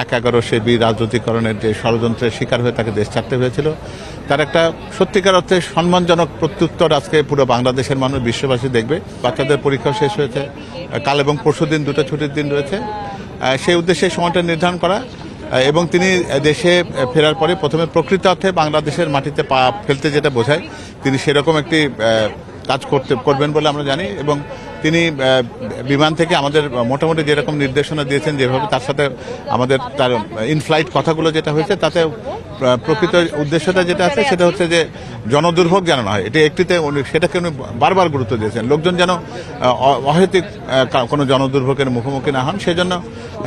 এক এগারো সে বীর রাজনৈতিকরণের যে ষড়যন্ত্রের শিকার হয়ে তাকে দেশ ছাড়তে হয়েছিল, তার একটা সত্যিকার অর্থে সম্মানজনক প্রত্যুত্তর আজকে পুরো বাংলাদেশের মানুষ, বিশ্ববাসী দেখবে। বাচ্চাদের পরীক্ষা শেষ হয়েছে। কাল এবং পরশু দিন দুটো ছুটির দিন রয়েছে। সেই উদ্দেশ্যে সময়টা নির্ধারণ করা এবং তিনি দেশে ফেরার পরে প্রথমে প্রকৃত অর্থে বাংলাদেশের মাটিতে পা ফেলতে যেটা বোঝায়, তিনি সেরকম একটি কাজ করতে, করবেন বলে আমরা জানি। এবং তিনি বিমান থেকে আমাদের মোটামুটি যেরকম নির্দেশনা দিয়েছেন, যেভাবে তার সাথে আমাদের তার ইনফ্লাইট কথাগুলো যেটা হয়েছে, তাতে প্রকৃত উদ্দেশ্যটা যেটা আছে সেটা হচ্ছে যে জনদুর্ভোগ যেন হয়। এটি একটিতে সেটাকে উনি বারবার গুরুত্ব দিয়েছেন। লোকজন যেন অহেতুক কোনো জনদুর্ভোগের মুখোমুখি না হন, সেজন্য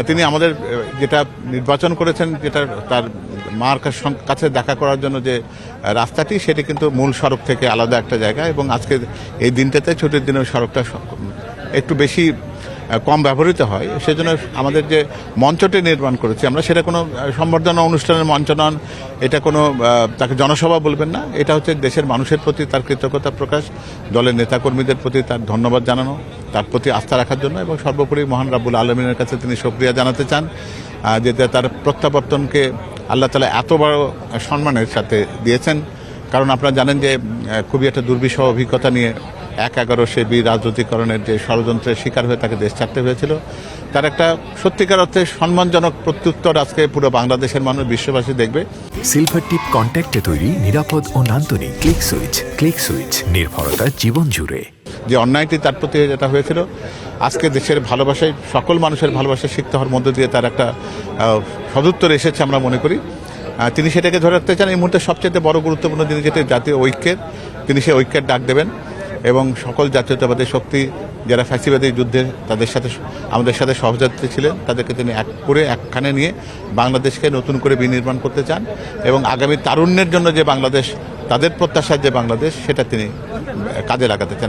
তিনি আমাদের যেটা নির্বাচন করেছেন, যেটা তার মার কাছ- দেখা করার জন্য যে রাস্তাটি, সেটি কিন্তু মূল সড়ক থেকে আলাদা একটা জায়গা এবং আজকে এই দিনটাতে ছুটির দিনে সড়কটা একটু বেশি কম ব্যবহৃত হয়। সেজন্য আমাদের যে মঞ্চটি নির্মাণ করেছি, আমরা সেটা কোনো সম্বর্ধনা অনুষ্ঠানের মঞ্চ নন। এটা কোনো তাকে জনসভা বলবেন না। এটা হচ্ছে দেশের মানুষের প্রতি তার কৃতজ্ঞতা প্রকাশ, দলের নেতাকর্মীদের প্রতি তার ধন্যবাদ জানানো, তার প্রতি আস্থা রাখার জন্য এবং সর্বোপরি মহান রাব্বুল আলমিনের কাছে তিনি সক্রিয়া জানাতে চান যে তার প্রত্যাবর্তনকে আল্লাহ তালা এত বড় সম্মানের সাথে দিয়েছেন। কারণ আপনারা জানেন যে খুবই একটা দুর্বিষহ অভিজ্ঞতা নিয়ে এক এগারো সে বীর রাজনৈতিকরণের যে ষড়যন্ত্রের শিকার হয়ে তাকে দেশ ছাড়তে হয়েছিল। তার একটা সত্যিকার অর্থে সম্মানজনক প্রত্যুত্তর আজকে পুরো বাংলাদেশের মানুষ বিশ্ববাসী দেখবে। সিলভার টিপ কন্ট্যাক্টে তৈরি নিরাপদ ও নান্দনিক ক্লিক সুইচ ক্লিক সুইচ নির্ভরতা জীবন জুড়ে। যে অন্যায়টি তার প্রতি যেটা হয়েছিল আজকে দেশের ভালোবাসায় সকল মানুষের ভালোবাসা শিখতে হওয়ার মধ্য দিয়ে তার একটা সদুত্তর এসেছে আমরা মনে করি। তিনি সেটাকে ধরে রাখতে চান। এই মুহূর্তে সবচেয়ে বড় গুরুত্বপূর্ণ জিনিস যেটি জাতীয় ঐক্যের, তিনি সেই ঐক্যের ডাক দেবেন এবং সকল জাতীয়তাবাদী শক্তি যারা ফ্যাসিবাদী যুদ্ধে তাদের সাথে আমাদের সাথে সহযাত্রী ছিলেন, তাদেরকে তিনি এক করে একখানে নিয়ে বাংলাদেশকে নতুন করে বিনির্মাণ করতে চান এবং আগামী তারুণ্যের জন্য যে বাংলাদেশ, তাদের প্রত্যাশার যে বাংলাদেশ, সেটা তিনি কাজে লাগাতে চান।